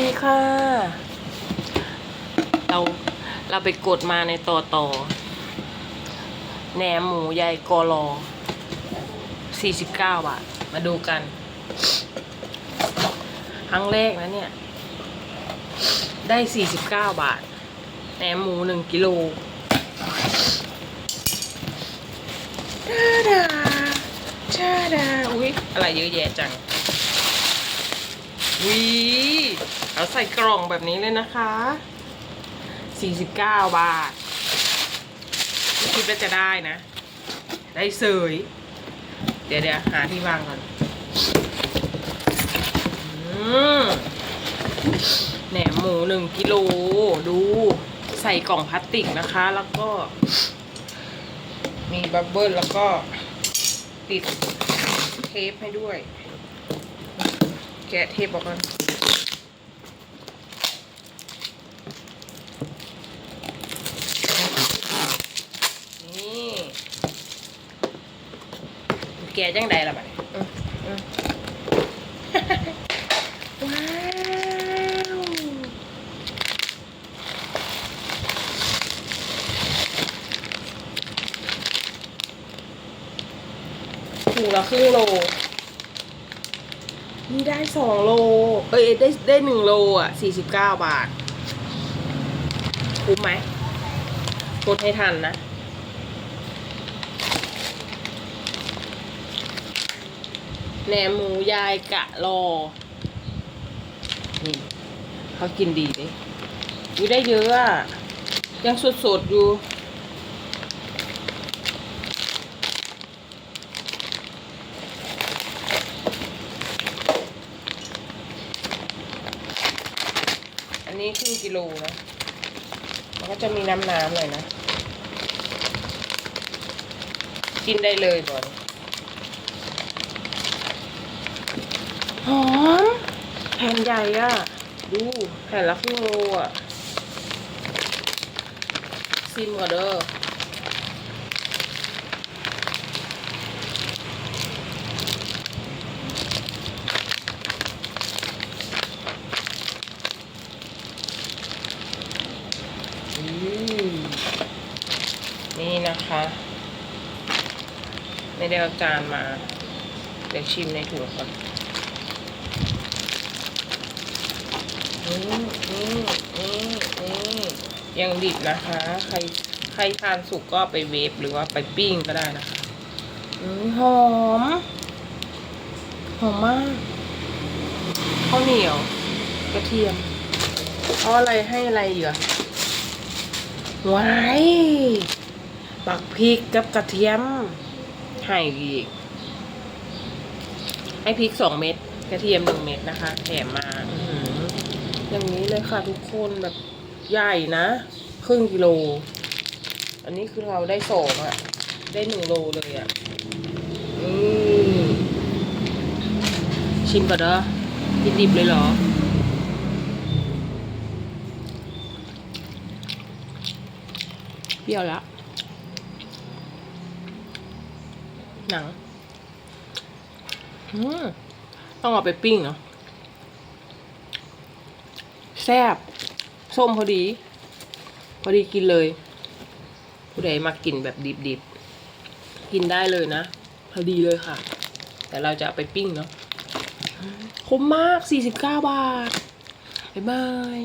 ดีค่ะ เราเราไปกดมาในต่อต่อแหนมหมูยายกอรอ49 บาท มาดูกัน ครั้งแรกนะเนี่ย ได้ 49 บาท แหนมหมู 1 กิโลชาดาชาดา อุ๊ย อะไรเยอะแยะจังวี เอาใส่กล่องแบบนี้เลยนะคะ 49 บาทไม่คิดว่าจะได้นะ ได้เสยเดี๋ยวเดี๋ยวหาที่วางก่อน อืมแหนมหมูหนึ่งกิโล ดูใส่กล่องพลาสติกนะคะ แล้วก็ มีบับเบิ้ลแล้วก็ติดเทปให้ด้วย แกะเทปออกก่อนแกะจังใดล่ะบัดนี้อืมอืมว้าวถุงละครึ่งโลนี่ได้สองโล เอ้ยได้ได้หนึ่งโลอะสี่สิบเก้าบาท คุ้มไหมกดให้ทันนะ แหนมหมูยายกะรอ นี่เขากินดีดิวิได้เยอะอะ ยังสดๆอยู่ อันนี้ครึ่งกิโลนะมันก็จะมีน้ำน้ำๆหน่อยนะ กินได้เลยก่อน หอมแผ่นใหญ่อะดูแผ่นละครึ่งโลอะซิมก่อนเด้อนี่นะคะ ไม่ได้เอาจานมา เดี๋ยวชิมในถุงก่อน นี่นี่นี่นี่ ยังดิบนะคะ ใครใครทานสุกก็ไปเวฟหรือว่าไปปิ้งก็ได้นะคะอหอม หอมมากข้าวเหนียว กระเทียมเอาอะไรให้อะไรเหรอว้ายปักพริกกับกระเทียม ให้อีก ให้พริกสองเม็ด กระเทียมหนึ่งเม็ดนะคะ แถมมา อย่างนี้เลยค่ะทุกคนแบบใหญ่นะครึ่งกิโล อันนี้คือเราได้สองอะได้หนึ่งโลเลยอะอืมชิมก่อนเด้อดิบเลยเหรอเปรี้ยวแล้วหนัง อืม ต้องเอาไปปิ้งเนาะ ซ่บส้มพอดี พอดีกินเลย ผู้ใดมากินแบบดิบๆ กินได้เลยนะ พอดีเลยค่ะ แต่เราจะเอาไปปิ้งเนาะคุ้มมาก 49 บาท บ๊ายบาย